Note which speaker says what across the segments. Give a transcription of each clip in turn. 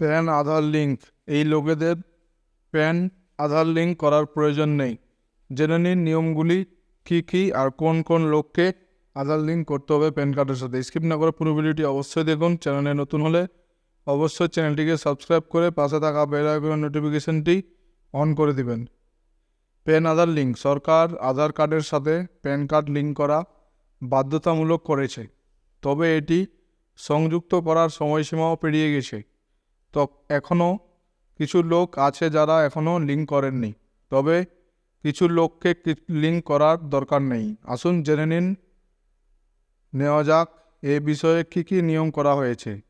Speaker 1: Pan, আধার link এই লোকেদের pan, আধার link করার প্রয়োজন নেই। জেনে নিন নিয়মগুলি কী কী আর কোন কোন লোককে আধার লিঙ্ক করতে হবে প্যান কার্ডের সাথে। স্কিপ না করে পুরো ভিডিওটি অবশ্যই দেখুন। চ্যানেলে নতুন হলে অবশ্যই চ্যানেলটিকে সাবস্ক্রাইব করে পাশে থাকা বেল নোটিফিকেশনটি অন করে দিবেন। প্যান, আধার লিঙ্ক সরকার আধার কার্ডের সাথে প্যান কার্ড লিঙ্ক করা বাধ্যতামূলক করেছে। তবে এটি সংযুক্ত করার সময়সীমাও পেরিয়ে গেছে। তো এখনও কিছু লোক আছে যারা এখনও লিঙ্ক করেননি। তবে কিছু লোককে লিঙ্ক করার দরকার নেই। আসুন জেনে নিন। নেওয়া যাক, এ বিষয়ে কী কী নিয়ম করা হয়েছে।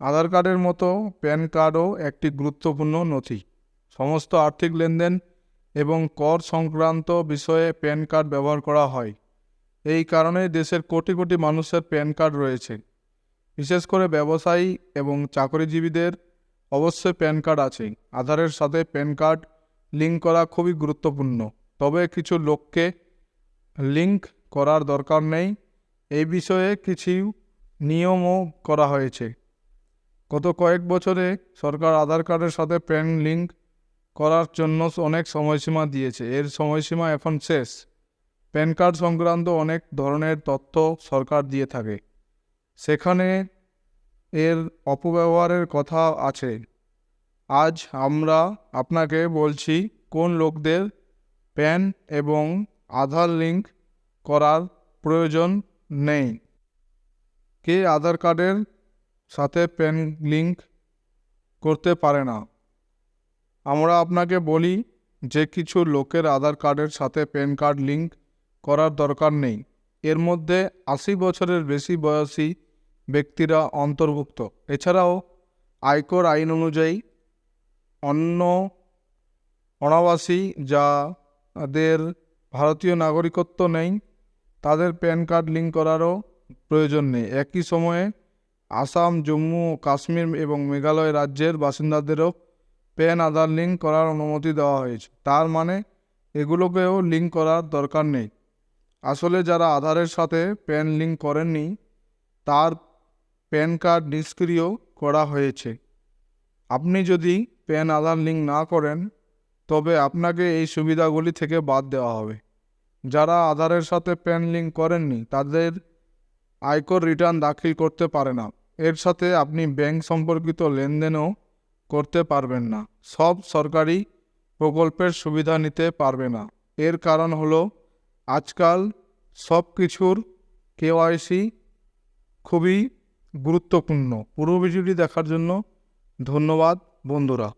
Speaker 1: আধার কার্ডের মতো প্যান কার্ডও একটি গুরুত্বপূর্ণ নথি। সমস্ত আর্থিক লেনদেন এবং কর সংক্রান্ত বিষয়ে প্যান কার্ড ব্যবহার করা হয়। এই কারণে দেশের কোটি কোটি মানুষের প্যান কার্ড রয়েছে। বিশেষ করে ব্যবসায়ী এবং চাকরিজীবীদের অবশ্যই প্যান কার্ড আছে। আধারের সাথে প্যান কার্ড লিঙ্ক করা খুবই গুরুত্বপূর্ণ। তবে কিছু লোককে লিঙ্ক করার দরকার নেই। এই বিষয়ে কিছু নিয়মও করা হয়েছে। গত কয়েক বছরে সরকার আধার কার্ডের সাথে প্যান লিঙ্ক করার জন্য অনেক সময়সীমা দিয়েছে। এর সময়সীমা এখন শেষ। প্যান কার্ড সংক্রান্ত অনেক ধরনের তথ্য সরকার দিয়ে থাকে। সেখানে এর অপব্যবহারের কথা আছে। আজ আমরা আপনাকে বলছি কোন লোকদের প্যান এবং আধার লিঙ্ক করার প্রয়োজন নেই। কে আধার কার্ডের সাথে প্যান লিঙ্ক করতে পারে না। আমরা আপনাকে বলি যে কিছু লোকের আধার কার্ডের সাথে প্যান কার্ড লিঙ্ক করার দরকার নেই। এর মধ্যে আশি বছরের বেশি বয়সী ব্যক্তিরা অন্তর্ভুক্ত। এছাড়াও আয়কর আইন অনুযায়ী অন্য অনাবাসী যাদের ভারতীয় নাগরিকত্ব নেই, তাদের প্যান কার্ড লিঙ্ক করারও প্রয়োজন নেই। একই সময়ে আসাম, জম্মু ও কাশ্মীর এবং মেঘালয় রাজ্যের বাসিন্দাদেরও প্যান, আধার লিঙ্ক করার অনুমতি দেওয়া হয়েছে। তার মানে এগুলোকেও লিঙ্ক করার দরকার নেই। আসলে যারা আধারের সাথে প্যান লিঙ্ক করেননি, তার প্যান কার্ড নিষ্ক্রিয় করা হয়েছে। আপনি যদি প্যান আধার লিঙ্ক না করেন, তবে আপনাকে এই সুবিধাগুলি থেকে বাদ দেওয়া হবে। যারা আধারের সাথে প্যান লিঙ্ক করেননি, তাদের আয়কর রিটার্ন দাখিল করতে পারে না। এর সাথে আপনি ব্যাংক সম্পর্কিত লেনদেনও করতে পারবেন না। সব সরকারি প্রকল্পের সুবিধা নিতে পারবে না। এর কারণ হলো, আজকাল সব কিছুর কেওয়াইসি খুবই গুরুত্বপূর্ণ। পুরো ভিডিওটি দেখার জন্য ধন্যবাদ বন্ধুরা।